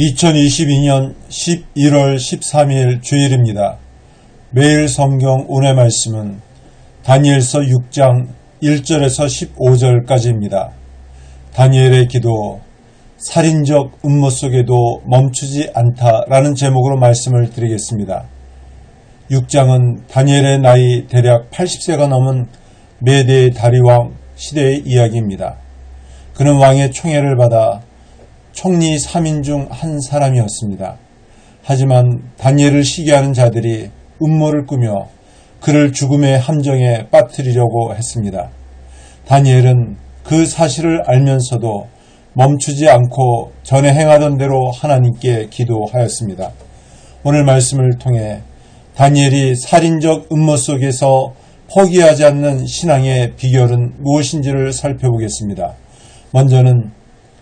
2022년 11월 13일 주일입니다. 매일 성경 운의 말씀은 다니엘서 6장 1절에서 15절까지입니다. 다니엘의 기도, 살인적 음모 속에도 멈추지 않다라는 제목으로 말씀을 드리겠습니다. 6장은 다니엘의 나이 대략 80세가 넘은 메대의 다리왕 시대의 이야기입니다. 그는 왕의 총애를 받아 총리 3인 중 한 사람이었습니다. 하지만 다니엘을 시기하는 자들이 음모를 꾸며 그를 죽음의 함정에 빠뜨리려고 했습니다. 다니엘은 그 사실을 알면서도 멈추지 않고 전에 행하던 대로 하나님께 기도하였습니다. 오늘 말씀을 통해 다니엘이 살인적 음모 속에서 포기하지 않는 신앙의 비결은 무엇인지를 살펴보겠습니다. 먼저는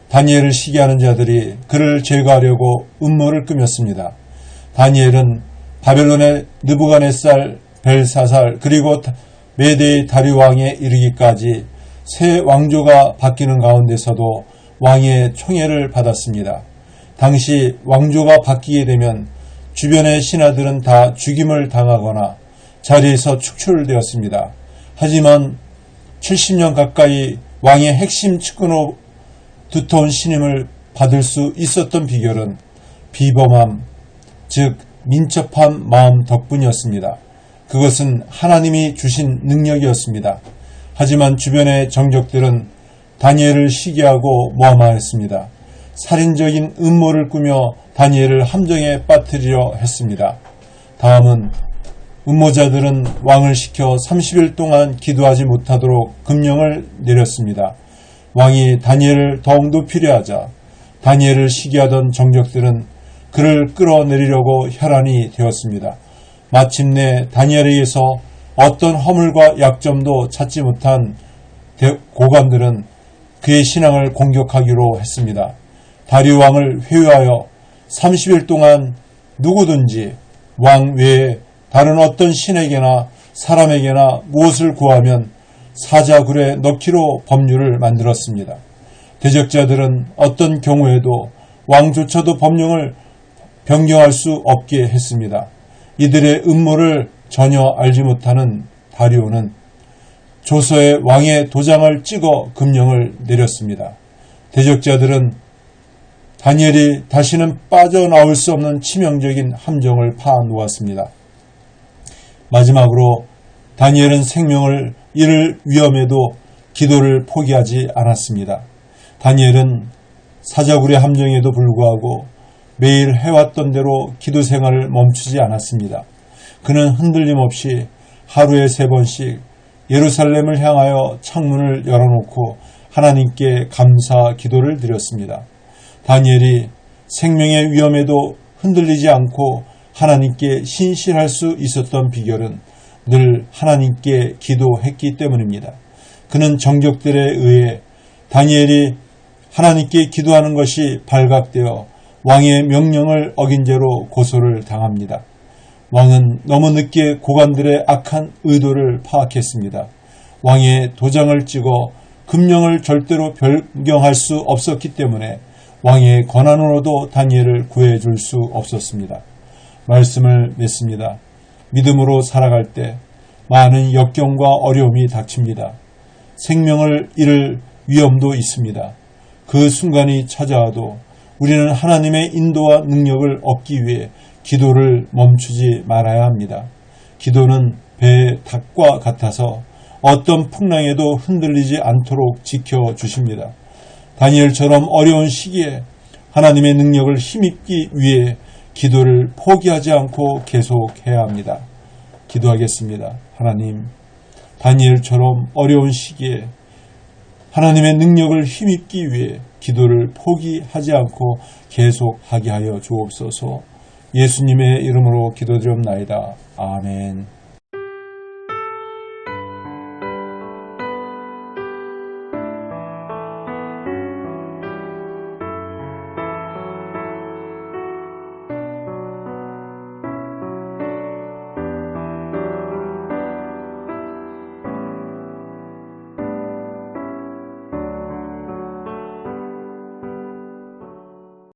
다니엘을 시기하는 자들이 그를 제거하려고 음모를 꾸몄습니다. 다니엘은 바벨론의 느부갓네살, 벨사살 그리고 메대의 다리 왕에 이르기까지 새 왕조가 바뀌는 가운데서도 왕의 총애를 받았습니다. 당시 왕조가 바뀌게 되면 주변의 신하들은 다 죽임을 당하거나 자리에서 축출되었습니다. 하지만 70년 가까이 왕의 핵심 측근으로 두터운 신임을 받을 수 있었던 비결은 비범함, 즉 민첩한 마음 덕분이었습니다. 그것은 하나님이 주신 능력이었습니다. 하지만 주변의 정적들은 다니엘을 시기하고 모함하였습니다. 살인적인 음모를 꾸며 다니엘을 함정에 빠뜨리려 했습니다. 다음은 음모자들은 왕을 시켜 30일 동안 기도하지 못하도록 금령을 내렸습니다. 왕이 다니엘을 더욱 높이려 하자 다니엘을 시기하던 정적들은 그를 끌어내리려고 혈안이 되었습니다. 마침내 다니엘에게서 어떤 허물과 약점도 찾지 못한 고관들은 그의 신앙을 공격하기로 했습니다. 다리우 왕을 회유하여 30일 동안 누구든지 왕 외에 다른 어떤 신에게나 사람에게나 무엇을 구하면 사자굴에 넣기로 법률을 만들었습니다. 대적자들은 어떤 경우에도 왕조차도 법령을 변경할 수 없게 했습니다. 이들의 음모를 전혀 알지 못하는 다리오는 조서에 왕의 도장을 찍어 금령을 내렸습니다. 대적자들은 다니엘이 다시는 빠져나올 수 없는 치명적인 함정을 파놓았습니다. 마지막으로 다니엘은 생명을 잃을 위험에도 기도를 포기하지 않았습니다. 다니엘은 사자굴의 함정에도 불구하고 매일 해왔던 대로 기도 생활을 멈추지 않았습니다. 그는 흔들림 없이 하루에 세 번씩 예루살렘을 향하여 창문을 열어놓고 하나님께 감사 기도를 드렸습니다. 다니엘이 생명의 위험에도 흔들리지 않고 하나님께 신실할 수 있었던 비결은 늘 하나님께 기도했기 때문입니다. 그는 정적들에 의해 다니엘이 하나님께 기도하는 것이 발각되어 왕의 명령을 어긴 죄로 고소를 당합니다. 왕은 너무 늦게 고관들의 악한 의도를 파악했습니다. 왕의 도장을 찍어 금령을 절대로 변경할 수 없었기 때문에 왕의 권한으로도 다니엘을 구해줄 수 없었습니다. 말씀을 맺습니다. 믿음으로 살아갈 때 많은 역경과 어려움이 닥칩니다. 생명을 잃을 위험도 있습니다. 그 순간이 찾아와도 우리는 하나님의 인도와 능력을 얻기 위해 기도를 멈추지 말아야 합니다. 기도는 배의 닭과 같아서 어떤 풍랑에도 흔들리지 않도록 지켜주십니다. 다니엘처럼 어려운 시기에 하나님의 능력을 힘입기 위해 기도를 포기하지 않고 계속해야 합니다. 기도하겠습니다. 하나님, 다니엘처럼 어려운 시기에 하나님의 능력을 힘입기 위해 기도를 포기하지 않고 계속하게 하여 주옵소서 예수님의 이름으로 기도드리옵나이다. 아멘.